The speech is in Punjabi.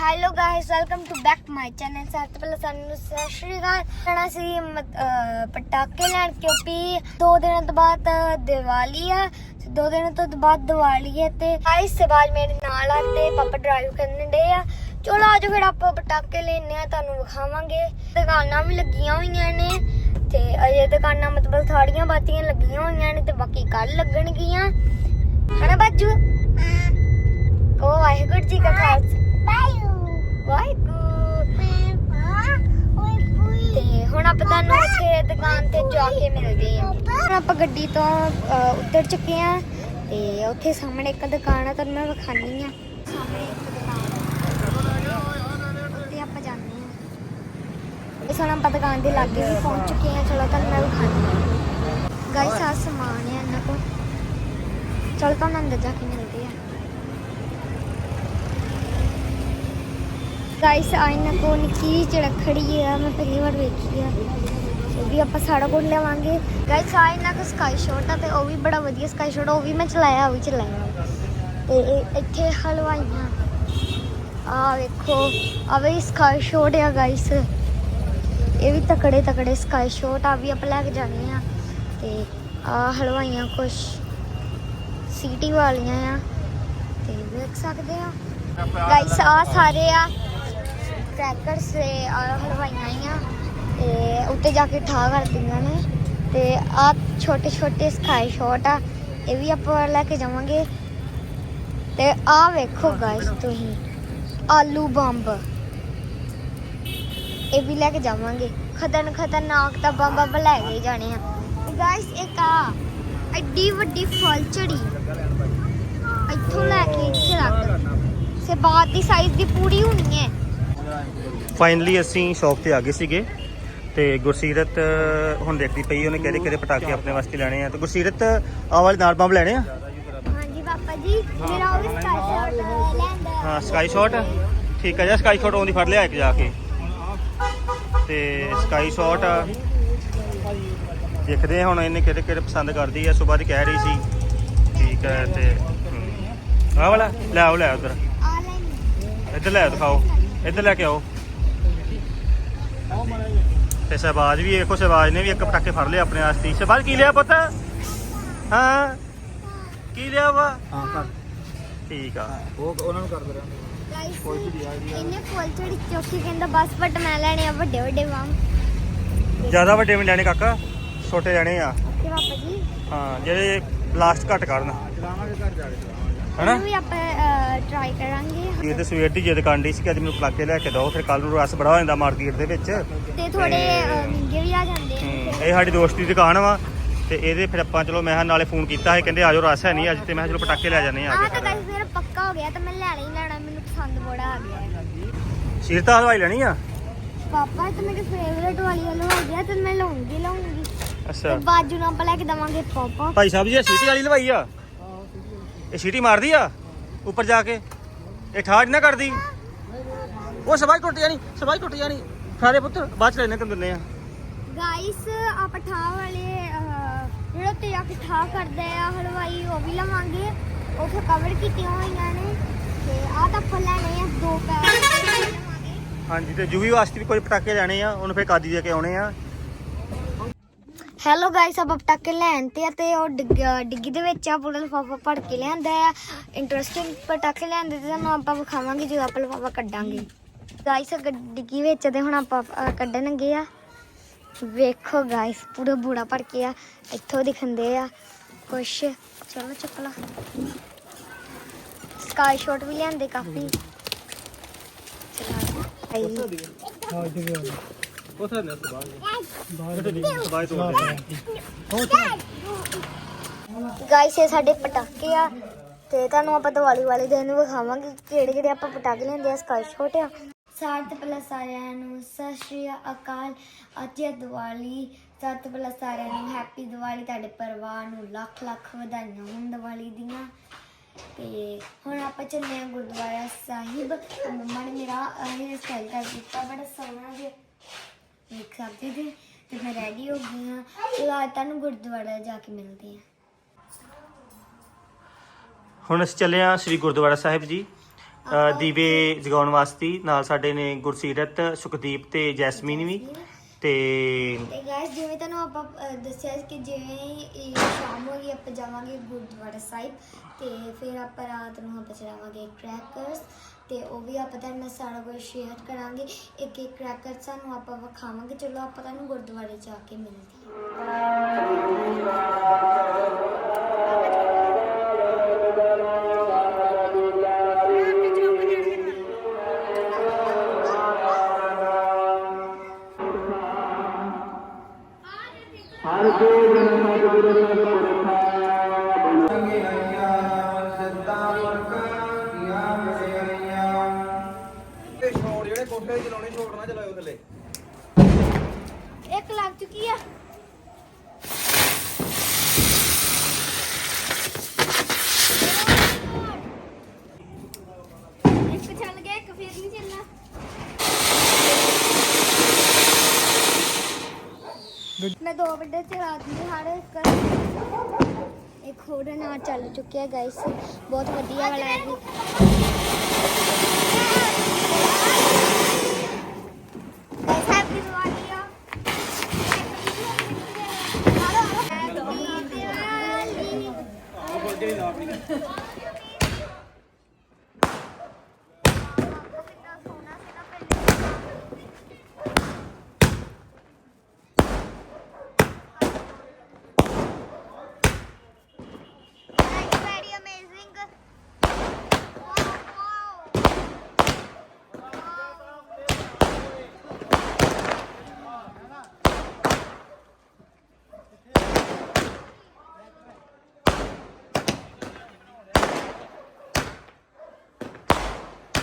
Hello guys welcome to back my channel ਤੋਂ ਪਹਿਲਾਂ ਸਾਨੂੰ ਸਤਿ ਸ਼੍ਰੀ ਅਕਾਲ ਕਹਿਣਾ ਸੀ ਪਟਾਕੇ ਲੈਣ ਕਿਉਂਕਿ ਦੋ ਦਿਨਾਂ ਤੋਂ ਬਾਅਦ ਦੀਵਾਲੀ ਆ ਦੋ ਦਿਨਾਂ ਤੋਂ ਬਾਅਦ ਦੀਵਾਲੀ ਹੈ ਤੇ ਗਾਇਸ ਸਵਾਜ ਮੇਰੇ ਨਾਲ ਆ ਤੇ ਪਾਪਾ ਡਰਾਈਵ ਕਰਨ ਡੇ ਆ ਚਲੋ ਆਜੋ ਫਿਰ ਆਪਾਂ ਪਟਾਕੇ ਲੈਣੇ ਆ ਤੁਹਾਨੂੰ ਵਿਖਾਵਾਂਗੇ ਦੁਕਾਨਾਂ ਵੀ ਲੱਗੀਆਂ ਹੋਈਆਂ ਨੇ ਤੇ ਅਜੇ ਦੁਕਾਨਾਂ ਮਤਲਬ ਥਾੜੀਆਂ ਬਾਤੀਆਂ ਲੱਗੀਆਂ ਹੋਈਆਂ ਨੇ ਤੇ ਬਾਕੀ ਕੱਲ ਲੱਗਣਗੀਆਂ ਹਨਾ ਬਾਜੂ ਉਹ ਵਾਹਿਗੁਰੂ ਜੀ ਕਾ ਖਾਲਸਾ ਵਾਹਿਗੁਰੂ ਤੇ ਹੁਣ ਆਪਾਂ ਤੁਹਾਨੂੰ ਉੱਥੇ ਦੁਕਾਨ ਤੇ ਜਾ ਕੇ ਮਿਲਦੇ ਹਾਂ। ਹੁਣ ਆਪਾਂ ਗੱਡੀ ਤੋਂ ਉਤਰ ਚੁੱਕੇ ਆ ਤੇ ਉੱਥੇ ਸਾਹਮਣੇ ਇੱਕ ਦੁਕਾਨ ਆ ਤੁਹਾਨੂੰ ਮੈਂ ਵਿਖਾਣੀ ਆ। ਸਾਹਮਣੇ ਇੱਕ ਦੁਕਾਨ ਆ। ਉੱਥੇ ਆਪਾਂ ਜਾਂਦੇ ਆ ਇਸ ਹੁਣ ਆਪਾਂ ਦੁਕਾਨ ਦੇ ਲਾਗੇ ਵੀ ਪਹੁੰਚ ਚੁੱਕੇ ਆ ਚਲੋ ਤੁਹਾਨੂੰ ਮੈਂ ਵਿਖਾਣੀ ਆ। ਗਾਇਸ ਆ ਸਮਾਨ ਹੈ ਇਹਨਾਂ ਕੋਲ। ਚਲ ਤੁਹਾਨੂੰ ਅੰਦਰ ਜਾ ਕੇ ਮਿਲਦੇ ਆ ਗਾਇਸ ਆ ਇਹਨਾਂ ਕੋਲ ਨਿੱਕੀ ਜਿਹੀ ਚੜਖੜੀ ਆ, ਮੈਂ ਪਹਿਲੀ ਵਾਰ ਵੇਖੀ ਆ। ਉਹ ਵੀ ਆਪਾਂ ਸਾੜਾ ਕੋਲ ਲਵਾਂਗੇ ਗਾਇਸ ਆ ਇਹਨਾਂ ਕੋਲ ਸਕਾਈ ਸ਼ਾਟ ਆ ਤੇ ਉਹ ਵੀ ਬੜਾ ਵਧੀਆ ਸਕਾਈ ਸ਼ਾਟ ਉਹ ਵੀ ਮੈਂ ਚਲਾਇਆ, ਉਹ ਵੀ ਚਲਾਇਆ। ਤੇ ਇਹ ਇੱਥੇ ਹਲਵਾਈਆਂ। ਆ ਵੇਖੋ ਆ ਵੀ ਸਕਾਈ ਸ਼ਾਟ ਆ ਗਾਇਸ ਇਹ ਵੀ ਤਕੜੇ ਤਕੜੇ ਸਕਾਈ ਸ਼ਾਟ ਆ ਵੀ ਆਪਾਂ ਲੈ ਕੇ ਜਾਣੇ ਆ। ਤੇ ਆ ਹਲਵਾਈਆਂ ਕੁਛ ਸੀਟੀ ਵਾਲੀਆਂ ਆ, ਤੇ ਵੇਖ ਸਕਦੇ ਆ। ਗਾਇਸ ਆ ਸਾਰੇ ਆ ਕ੍ਰੈਕਰਸ ਤੇ ਆ ਹਲਵਾਈਆਂ ਆ ਤੇ ਉੱਤੇ ਜਾ ਕੇ ਠਾ ਕਰਦੀਆਂ ਨੇ ਤੇ ਆ ਛੋਟੇ ਛੋਟੇ ਸਕਾਈ ਸ਼ਾਟ ਆ, ਇਹ ਵੀ ਆਪਾਂ ਲੈ ਕੇ ਜਾਵਾਂਗੇ। ਤੇ ਆ ਵੇਖੋ ਗਾਇਸ ਤੁਸੀਂ, ਆਲੂ ਬੰਬ। ਇਹ ਵੀ ਲੈ ਕੇ ਜਾਵਾਂਗੇ। ਖਤਰਨ ਖਤਰਨਾਕ ਤਾਂ ਬੰਬ ਆਪਾਂ ਲੈ ਕੇ ਜਾਣੇ ਆ। ਗਾਇਸ ਇੱਕ ਆ, ਐਡੀ ਵੱਡੀ ਫਲਚੜੀ ਇੱਥੋਂ ਲੈ ਕੇ ਇੱਥੇ ਤੱਕ ਸੇ ਬਾਤ ਦੀ ਸਾਈਜ਼ ਦੀ ਪੂਰੀ ਹੋਣੀ ਹੈ। ਫਾਈਨਲੀ ਅਸੀਂ ਸ਼ੌਪ ਤੇ ਆ ਗਏ ਸੀਗੇ ਤੇ ਗੁਰਸੀਰਤ ਹੁਣ ਦੇਖਦੀ ਪਈ ਉਹਨੇ ਕਿਹੜੇ ਕਿਹੜੇ ਪਟਾਕੇ ਆਪਣੇ ਵਾਸਤੇ ਲੈਣੇ ਆ। ਤੇ ਗੁਰਸੀਰਤ ਆਹ ਵਾਲੇ ਨਾਲ ਬੰਬ ਲੈਣੇ ਆ? ਹਾਂਜੀ ਪਾਪਾ ਜੀ ਮੇਰਾ ਉਹ ਵੀ ਸਕਾਈ ਸ਼ਾਟ ਲੈਂਦਾ ਹਾਂ। ਸਕਾਈ ਸ਼ਾਟ ਠੀਕ ਆ ਜੀ ਸਕਾਈ ਸ਼ਾਟ ਆਉਂਦੀ ਫੜ ਲਿਆ ਇੱਕ ਜਾ ਕੇ। ਤੇ ਸਕਾਈ ਸ਼ਾਟ ਦੇਖਦੇ ਆ ਹੁਣ ਇਹਨੇ ਕਿਹੜੇ ਕਿਹੜੇ ਪਸੰਦ ਕਰਦੀ ਆ ਸਵੇਰ ਦੀ ਕਹਿ ਰਹੀ ਸੀ। ਠੀਕ ਹੈ ਤੇ। ਆਹ ਵਾਲਾ ਲੈ ਆਓ ਲੈ ਉਧਰ ਆ ਇੱਧਰ ਲੈ ਦਿਖਾਓ। ਇੱਧਰ ਲੈ ਕੇ ਆਓ। ਤੇ ਸ਼ਹਿਬਾਜ਼ ਵੀ ਵੇਖੋ ਸ਼ਹਿਬਾਜ਼ ਨੇ ਵੀ ਇੱਕ ਪਟਾਕੇ ਫੜ ਲਿਆ ਆਪਣੇ ਵਾਸਤੇ। ਸ਼ਹਿਬਾਜ਼ ਕੀ ਲਿਆ ਪੁੱਤ? ਹਾਂ? ਕੀ ਲਿਆ ਵਾ? ਹਾਂ ਕਰ। ਠੀਕ ਆ। ਉਹ ਉਹਨਾਂ ਨੂੰ ਕਰ ਦੇ ਇਹਨੇ ਫੁੱਲ ਚੜੀ ਚੌਕੀ ਕਹਿੰਦਾ ਬਸ ਬਟ ਮੈਂ ਲੈਣੇ ਆ ਵੱਡੇ ਵੱਡੇ ਵਾਂਗ। ਜ਼ਿਆਦਾ ਵੱਡੇ ਵੀ ਲੈਣੇ ਕਾਕਾ ਛੋਟੇ ਲੈਣੇ ਆ। ਤੇ ਪਾਪਾ ਜੀ। ਹਾਂ ਜਿਹੜੇ ਬਲਾਸਟ ਘੱਟ ਕਰਨ। ਚਲਾਵਾਂਗੇ ਘਰ ਜਾ ਕੇ ਚਲਾਵਾਂਗੇ। ਹਨਾ? ਵੀ ਆਪਾਂ ਟਰਾਈ ਕਰਾਂਗੇ। ਇਹ ਤੇ ਸਵੇਰ ਦੀ ਜਿੱਦ ਕਾਂਡੀ ਸੀ ਕਿ ਅੱਜ ਮੈਨੂੰ ਪਟਾਕੇ ਲੈ ਕੇ ਦਿਓ ਫਿਰ ਕੱਲ ਨੂੰ ਰਸ ਬੜਾ ਹੋ ਜਾਂਦਾ ਮਾਰਕੀਟ ਦੇ ਵਿੱਚ। ਤੇ ਥੋੜੇ ਮਹਿੰਗੇ ਵੀ ਆ ਜਾਂਦੇ ਹਮ, ਆ ਇਹ ਸਾਡੀ ਦੋਸਤ ਦੀ ਦੁਕਾਨ ਵਾ ਤੇ ਇਹਦੇ ਫਿਰ ਆਪਾਂ ਚਲੋ ਮੈਂ ਕਿਹਾ ਨਾਲੇ ਫੋਨ ਕੀਤਾ ਸੀ ਕਹਿੰਦੇ ਆਜੋ ਰਸ ਹੈ ਨਹੀਂ ਅੱਜ ਤੇ ਮੈਂ ਕਿਹਾ ਚਲੋ ਪਟਾਕੇ ਲੈ ਜਾਂਦੇ ਆ ਅੱਜ। ਤਾਂ ਗਾਇਸ ਮੇਰਾ ਪੱਕਾ ਹੋ ਗਿਆ ਤਾਂ ਮੈਂ ਲੈਣਾ ਹੀ ਲੈਣਾ ਮੈਨੂੰ ਪਸੰਦ ਬੜਾ ਆ ਗਿਆ। ਹੈ। ਸੀਰਤਾ ਹਲਵਾਈ ਲੈਣੀ ਆ? ਪਾਪਾ ਇਹ ਤਾਂ ਮੇਰੀ ਫੇਵਰੇਟ ਵਾਲੀ ਹਲਵਾ ਗਿਆ ਤੇ ਮੈਂ ਲਾਉਂਗੀ ਅੱਛਾ। ਤੇ ਬਾਜੂ ਨਾਲ ਆਪਾਂ ਲੈ ਕੇ ਦਵਾਂਗੇ ਪਾਪਾ ਭਾਈ ਸਾਹਿਬ ਜੀ ਸੀਟੀ ਵਾਲੀ ਲਵਾਈ ਆ? ਇਹ ਸੀਟੀ ਮਾਰਦੀ ਆ? ਉੱਪਰ ਜਾ ਕੇ। ਇਹ ਠਾੜ ਨਾ ਕਰਦੀ। ਉਹ ਸਵਾਈ ਟੁੱਟ ਜਾਣੀ ਸਵਾਈ ਟੁੱਟ ਜਾਣੀ। ਸਾਰੇ ਪੁੱਤ ਬਾਅਦ ਚ ਲੈਣੇ ਤੈਨੂੰ ਦਿੰਦੇ ਆ ਗਾਇਸ ਆਪਾਂ ਠਾਹ ਵਾਲੇ ਜਿਹੜਾ ਤੇ ਆ ਠਾਹ ਕਰਦੇ ਆ ਹਲਵਾਈ ਉਹ ਵੀ ਲਵਾਂਗੇ। ਉੱਥੇ ਕਵਰ ਕੀਤੀਆਂ ਹੋਈਆਂ ਨੇ। ਤੇ ਆਹ ਤਾਂ ਆਪਾਂ ਲੈਣੇ ਆ ਦੋ ਪੈਰ ਹਾਂਜੀ ਤੇ ਜੂਵੀ ਵਾਸਤੇ ਵੀ ਕੋਈ ਪਟਾਕੇ ਲੈਣੇ ਆ। ਉਹਨੂੰ ਫੇਰ ਕਾਦੀ ਦੇ ਕੇ ਆਉਣੇ ਆ। ਹੈਲੋ ਗਾਇਸ ਆਪਾਂ ਪਟਾਕੇ ਲੈਣ ਤੇ ਆ ਤੇ ਉਹ ਡਿੱਗੀ ਦੇ ਵਿੱਚ ਆ, ਪੂਰਾ ਲਿਫਾਫਾ ਭਰ ਕੇ ਲਿਆਂਦਾ ਆ। ਇੰਟਰਸਟਿੰਗ ਪਟਾਕੇ ਲਿਆਂਦੇ ਤੇ ਤੁਹਾਨੂੰ ਆਪਾਂ ਵਿਖਾਵਾਂਗੇ, ਜਦੋਂ ਆਪਾਂ ਲਿਫਾਫਾ ਕੱਢਾਂਗੇ। ਗਾਇਸ ਡਿੱਗੀ ਵਿੱਚ ਤੇ ਹੁਣ ਆਪਾਂ ਕੱਢਣਗੇ ਆ। ਵੇਖੋ ਗਾਇਸ ਪੂਰਾ ਬੂੜਾ ਭਰ ਕੇ ਆ, ਇੱਥੋਂ ਦਿਖੰਦੇ ਆ। ਕੁਛ ਚਲੋ ਚੱਕ ਲਾ ਸਕਾਈ ਸ਼ਾਟ ਵੀ ਲਿਆਂਦੇ ਕਾਫੀ। ਚਲਾ ਆਈ ਹਾਂ ਇੱਥੇ ਉਥੇ ਨੇ ਗਾਇਸ ਇਹ ਸਾਡੇ ਪਟਾਕੇ ਆ ਤੇ ਤੁਹਾਨੂੰ ਆਪਾਂ ਦੀਵਾਲੀ ਵਾਲੇ ਦਿਨ ਵਿਖਾਵਾਂਗੇ ਕਿਹੜੇ ਕਿਹੜੇ ਆਪਾਂ ਪਟਾਕੇ ਲੈਂਦੇ ਆ ਸਕਾਈ ਸ਼ਾਟ ਆ। ਸਾਰਿਆਂ ਤੋਂ ਪਹਿਲਾਂ ਸਾਰਿਆਂ ਨੂੰ ਸਤਿ ਸ਼੍ਰੀ ਅਕਾਲ। ਅੱਜ ਹੈ ਦੀਵਾਲੀ। ਸਭ ਤੋਂ ਪਹਿਲਾਂ ਸਾਰਿਆਂ ਨੂੰ ਹੈਪੀ ਦੀਵਾਲੀ। ਤੁਹਾਡੇ ਪਰਿਵਾਰ ਨੂੰ ਲੱਖ ਲੱਖ ਵਧਾਈਆਂ ਹੋਣ ਦੀਵਾਲੀ ਦੀਆਂ। ਤੇ ਹੁਣ ਆਪਾਂ ਚੱਲੇ ਆ ਗੁਰਦੁਆਰਾ ਸਾਹਿਬ। ਮੰਮਾ ਨੇ ਮੇਰਾ ਹੇਅਰ ਸਟਾਈਲ ਕਰ ਦਿੱਤਾ ਬੜਾ ਸੋਹਣਾ ਜਿਹਾ ਵੇਖ ਸਕਦੇ ਜੀ ਤੇ ਮੈਂ ਰੈਡੀ ਹੋ ਗਈ ਹਾਂ। ਚਲੋ ਅੱਜ ਤੁਹਾਨੂੰ ਗੁਰਦੁਆਰਾ ਜਾ ਕੇ ਮਿਲਦੇ ਹਾਂ। ਹੁਣ ਅਸੀਂ ਚੱਲੇ ਆ ਸ੍ਰੀ ਗੁਰਦੁਆਰਾ ਸਾਹਿਬ ਜੀ। ਅ, ਦੀਵੇ ਜਗਾਉਣ ਵਾਸਤੇ। ਨਾਲ ਸਾਡੇ ਨੇ ਗੁਰਸੀਰਤ ਸੁਖਦੀਪ ਤੇ ਜੈਸਮੀਨ ਵੀ। ਤੇ ਤੇ ਗਾਇਸ ਜਿਵੇਂ ਤੁਹਾਨੂੰ ਆਪਾਂ ਅਹ, ਦੱਸਿਆ ਸੀ ਕਿ ਜਿਵੇਂ ਹੀ ਇਹ ਸ਼ਾਮ ਹੋ ਗਈ ਆਪਾਂ ਜਾਵਾਂਗੇ ਗੁਰਦੁਆਰਾ ਸਾਹਿਬ। ਤੇ ਫਿਰ ਆਪਾਂ ਰਾਤ ਨੂੰ ਆਪਾਂ ਚਲਾਵਾਂਗੇ ਕ੍ਰੈਕਰਸ ਤੇ ਉਹ ਵੀ ਆਪਾਂ ਤੁਹਾਨੂੰ ਨਾਲ ਸਾਰਾ ਕੁਝ ਸ਼ੇਅਰ ਕਰਾਂਗੇ। ਇੱਕ ਇੱਕ ਕ੍ਰੈਕਰ ਸਾਨੂੰ ਆਪਾਂ ਵਿਖਾਵਾਂਗੇ। ਚਲੋ ਆਪਾਂ ਤੁਹਾਨੂੰ ਗੁਰਦੁਆਰੇ ਜਾ ਕੇ ਮਿਲਦੇ ਹਾਂ। ਛੋੜ ਜਿਹੜੇ ਕੋਠੇ ਤੇ ਚਲਾਉਣੇ ਛੋੜ ਨਾ ਚਲਾਇਓ ਥੱਲੇ। ਇੱਕ ਲੱਗ ਚੁੱਕੀ ਆ। ਇੱਕ ਚੱਲ ਗਿਆ ਇੱਕ ਫੇਰ ਨਹੀਂ ਚੱਲਣਾ। ਮੈਂ ਦੋ ਵੱਡੇ ਚਲਾ ਦਿੰਦੀ ਹਰ ਇੱਕ ਇੱਕ ਹੋਰ ਨਾਲ ਚੱਲ ਚੁੱਕਿਆ ਗਾਇਸ ਬਹੁਤ ਵਧੀਆ ਵਾਲਾ ਹੈ ਜੀ